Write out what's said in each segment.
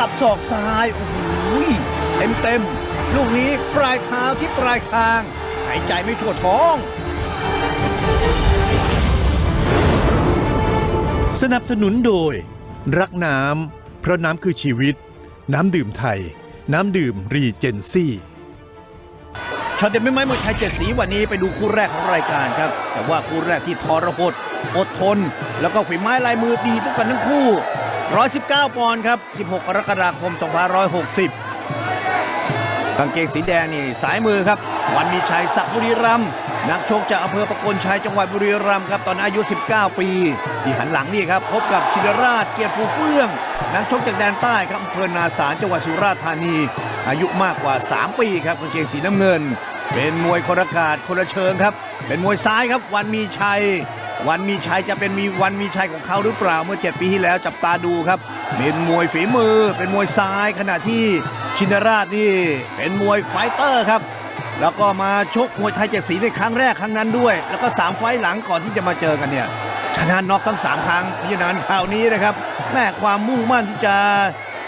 สับศอกซ้ายโอ้โหเต็มเต็มๆลูกนี้ปลายเท้าที่ปลายคาง หายใจไม่ทั่วท้อง สนับสนุนโดย รักน้ำเพราะน้ำคือชีวิต น้ำดื่มไทย น้ำดื่มรีเจนซี่ช็อตเด็ดไม่ไม้มวยไทยเจ็ดสีวันนี้ไปดูคู่แรกของรายการครับ แต่ว่าคู่แรกที่ทรหดอดทน แล้วก็ฝีไม้ลายมือดีทุกกันทั้งคู่ 119 ปอนด์ครับ 16 กรกฎาคม 2560 กางเกงสีแดงนี่สายมือครับ วันมีชัยศักดิ์บุรีรัมย์นักชกจากอำเภอประกลชัยจังหวัดบุรีรัมย์ครับตอนอายุ 19 ปี ที่หันหลังนี่ครับพบกับชินราชเกียรติฟูเฟื่อง นักชกจากแดนใต้ครับอำเภอนาสารจังหวัดสุราษฎร์ธานี อายุมากกว่า 3 ปีครับกางเกงสีน้ำเงิน เป็นมวยคนละกาดคนละเชิงครับ เป็นมวยซ้ายครับวันมีชัย วันมีชัยจะเป็นมีวันมีชัยของเขาหรือเปล่าเมื่อ 7 ปีที่แล้วจับตาดูครับ เป็นมวยฝีมือ เป็นมวยซ้ายขณะที่ชินราชนี่เป็นมวยไฟเตอร์ครับ แล้วก็มาชกมวยไทยเจ็ดสีในครั้งแรกครั้งนั้นด้วย แล้วก็ 3 ไฟหลังก่อนที่จะมาเจอกันเนี่ยชนะน็อกทั้ง 3 ครั้งเพราะฉะนั้นคราวนี้นะครับแม่ความมุ่งมั่นที่จะ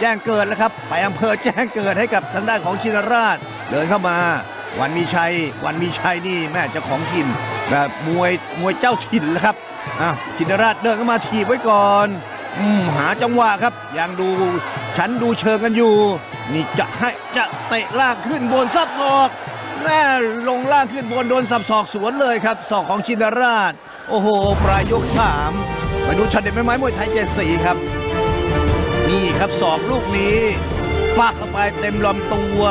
แจ้งเกิดแล้วครับไปอำเภอแจ้งเกิดให้กับทางด้านของชินราชเดินเข้ามา วันมีชัย วันมีชัยนี่แม่เจ้าของถิ่นแบบมวยมวยเจ้าถิ่นแล้วครับอ้าวชินราชเดินเข้ามาถีบไว้ก่อนอืมหาจังหวะครับยังดูฉันดูเชิงกันอยู่ นี่จะให้จะเตะล่างขึ้นบนซับศอกแม่ลงล่างขึ้นบนโดนสับศอกสวนเลยครับศอกของชินราช โอ้โห ปลายยกสามมาดูชัดเด็ดไม้ไม้มวยไทยเจ็ดสีครับ นี่ครับศอกลูกนี้ปักเข้าไปเต็มลำตัว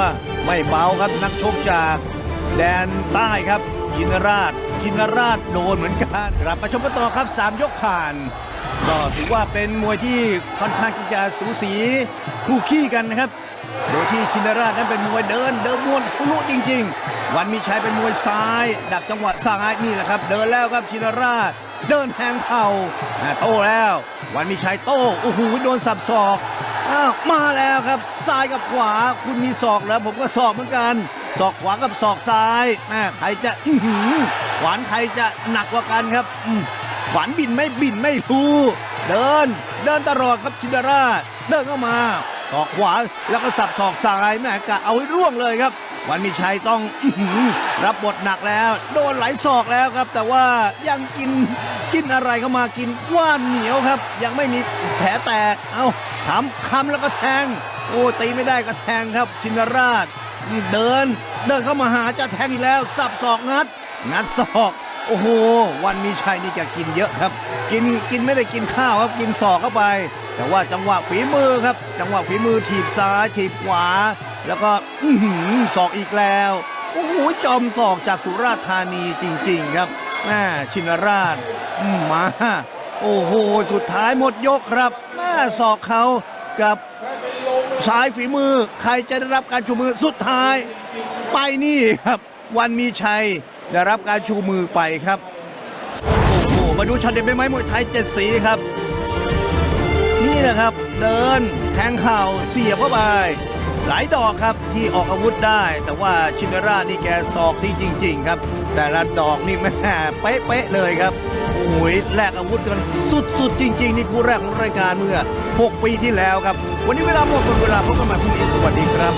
ไม่เบาครับนักชกจากแดนใต้ครับชินราชชินราชโดนเหมือนกันกลับมาชมกันต่อครับ 3 ยกผ่านก็ถือว่าเป็นมวยที่ค่อนข้างที่จะสูสีคู่ขี้กันนะครับ โดยที่ชินราชนั้นเป็นมวยเดิน เดินมวนทะลุจริง ๆ วันมีชัยเป็นมวยซ้าย ดักจังหวะซ้ายนี่แหละครับ เดินแล้วครับชินราช เดินแทงเข่าอ่าโต้แล้ว วันมีชัยโต้โอ้โหโดนสับศอก อ้าวมาแล้วครับซ้ายกับขวา คุณมีศอกแล้วผมก็ศอกเหมือนกันศอกขวากับศอกซ้ายแม่ใครจะอื้อหือขวานใครจะหนักกว่ากันครับอืมขวานบินไม่บินไม่รู้เดิน เดินตลอดครับชินราชเดินเข้ามาศอกขวาแล้วก็สับศอกซ้ายแม่กะเอาให้ร่วงเลยครับ วันมีชัยต้องอื้อหือรับบทหนักแล้ว โดนหลายศอกแล้วครับ แต่ว่ายังกิน กินอะไรเข้ามากินว่านเหนียวครับ ยังไม่มีแผลแตก เอาขำคำแล้วก็แทง โอ้ตีไม่ได้ก็แทงครับ ชินราช เดิน เดินเข้ามาหาจะแทงอีกแล้ว สับศอกงัด งัดศอก โอ้โห วันมีชัยนี่จะกินเยอะครับ กินกินไม่ได้กินข้าวครับกินศอกเข้าไป แต่ว่าจังหวะฝีมือครับ จังหวะฝีมือถีบซ้ายถีบขวา แล้วก็อื้อหือศอกอีกแล้วโอ้โหจอมตอกจากสุราษฎร์ธานีจริง ๆ ครับ แม่ชินราชมมา โอ้โห สุดท้ายหมดยกครับแม่ศอกเขากับสายฝีมือ ใครจะได้รับการชูมือสุดท้าย ไปนี่ครับ วันมีชัยได้รับการชูมือไปครับ โอ้โห มาดูช็อตเด็ดไปไหมมวยไทยเจ็ดสีครับ นี่นะครับ เดินแทงเข่าเสียบเข้าไปหลายดอกครับที่ออกอาวุธได้ แต่ว่าชินราชนี่แกศอกดีจริง ๆ ครับ แต่ละดอกนี่แม่เป๊ะๆเลยครับโอ้ยแลกอาวุธกันสุดๆ จริง ๆ นี่คู่แรกของรายการเมื่อ 6 ปีที่แล้วครับ วันนี้เวลาหมดหมดเวลาพบกันใหม่พรุ่งนี้สวัสดีครับ